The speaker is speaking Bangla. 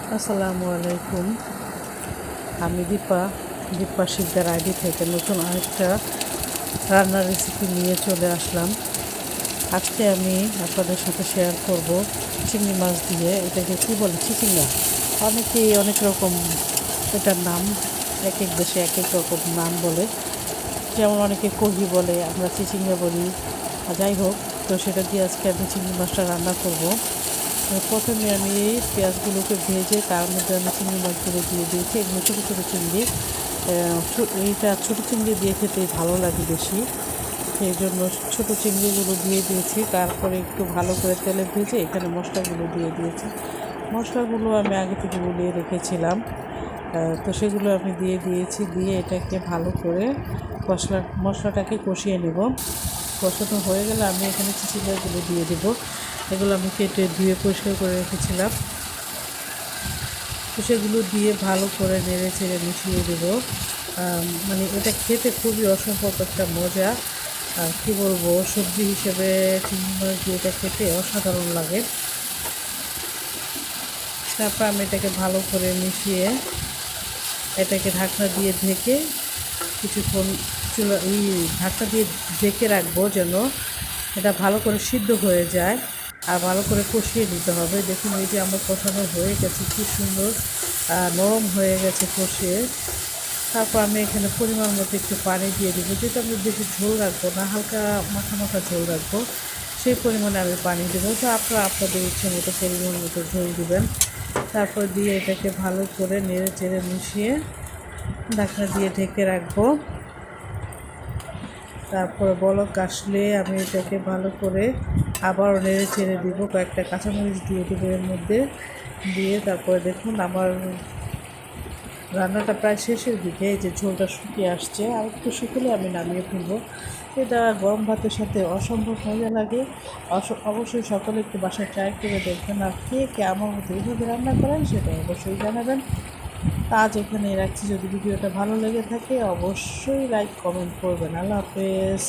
আসসালামু আলাইকুম। আমি দীপা দীপা শিকদার আইডি থেকে নতুন আরেকটা রান্নার রেসিপি নিয়ে চলে আসলাম। আজকে আমি আপনাদের সাথে শেয়ার করব চিংড়ি মাছ দিয়ে, এটাকে কী বলে, চিচিঙ্গা? অনেকেই অনেক রকম এটার নাম, এক এক দেশে এক এক রকম নাম বলে। যেমন অনেকে কহি বলে, আমরা চিচিঙ্গা বলি, যাই হোক, তো সেটা দিয়ে আজকে আমি চিংড়ি মাছটা রান্না করব। প্রথমে আমি এই পেঁয়াজগুলোকে ভেজে তার মধ্যে আমি চিংড়ি মাছগুলো দিয়ে দিয়েছি। এগুলো ছোটো ছোটো চিংড়ি। এইটা ছোটো চিংড়ি দিয়ে খেতে ভালো লাগে বেশি। সেই জন্য ছোটো চিংড়িগুলো দিয়ে দিয়েছি। তারপরে একটু ভালো করে তেলে ভেজে এখানে মশলাগুলো দিয়ে দিয়েছি। মশলাগুলো আমি আগে থেকে গুলিয়ে রেখেছিলাম। তো সেগুলো আমি দিয়ে দিয়েছি। দিয়ে এটাকে ভালো করে মশলা, মশলাটাকে কষিয়ে নেব। কষানো হয়ে গেলে আমি এখানে চিচিঙ্গাগুলো দিয়ে দেবো। এগুলো আমি কেটে ধুয়ে পরিষ্কার করে রেখেছিলাম। তো সেগুলো দিয়ে ভালো করে নেড়ে চেড়ে মিশিয়ে দেবো। মানে এটা খেতে খুবই অসম্ভব একটা মজা। আর কী বলব, সবজি হিসেবে চিংড়ি দিয়ে এটা খেতে অসাধারণ লাগে। তারপর আমি এটাকে ভালো করে মিশিয়ে এটাকে ঢাকনা দিয়ে ঢেকে কিছুক্ষণ চুলা এই ঢাকনা দিয়ে ঢেকে রাখব যেন এটা ভালো করে সিদ্ধ হয়ে যায়। আর ভালো করে কষিয়ে নিতে হবে। দেখুন, এই যে আমার কষানো হয়ে গেছে, কি সুন্দর নরম হয়ে গেছে কষিয়ে। তারপর আমি এখানে পরিমাণ মতো একটু পানি দিয়ে দেবো। যেটা আমি বেশি ঝোল রাখব না, হালকা মাখা মাখা ঝোল রাখব, সেই পরিমাণে আমি পানি দেবো। তো আপনারা আপনাদের ইচ্ছে মতো পরিমাণ মতো ঝোল দেবেন। তারপর দিয়ে এটাকে ভালো করে নেড়ে চেড়ে মিশিয়ে ঢাকনা দিয়ে ঢেকে রাখব। তারপরে বলক আসলে আমি এটাকে ভালো করে আবারও নেড়ে চেড়ে দিব, কয়েকটা কাঁচামরিচ দিয়ে দেবো এর মধ্যে। দিয়ে তারপরে দেখুন, আমার রান্নাটা প্রায় শেষের দিকে, এই যে ঝোলটা শুকিয়ে আসছে, আর একটু শুকলে আমি নামিয়ে ফেলব। এটা গরম ভাতের সাথে অসম্ভব মজা লাগে। অবশ্যই সকলে একটু বাসায় ট্রাই করে দেখবেন, আর কে কে আমার মতো এইভাবে রান্না করেন সেটা অবশ্যই জানাবেন। আজ এখানে রাখছি। যদি ভিডিওটা ভালো লেগে থাকে, অবশ্যই লাইক, কমেন্ট করবেন। আল্লাহ হাফেজ।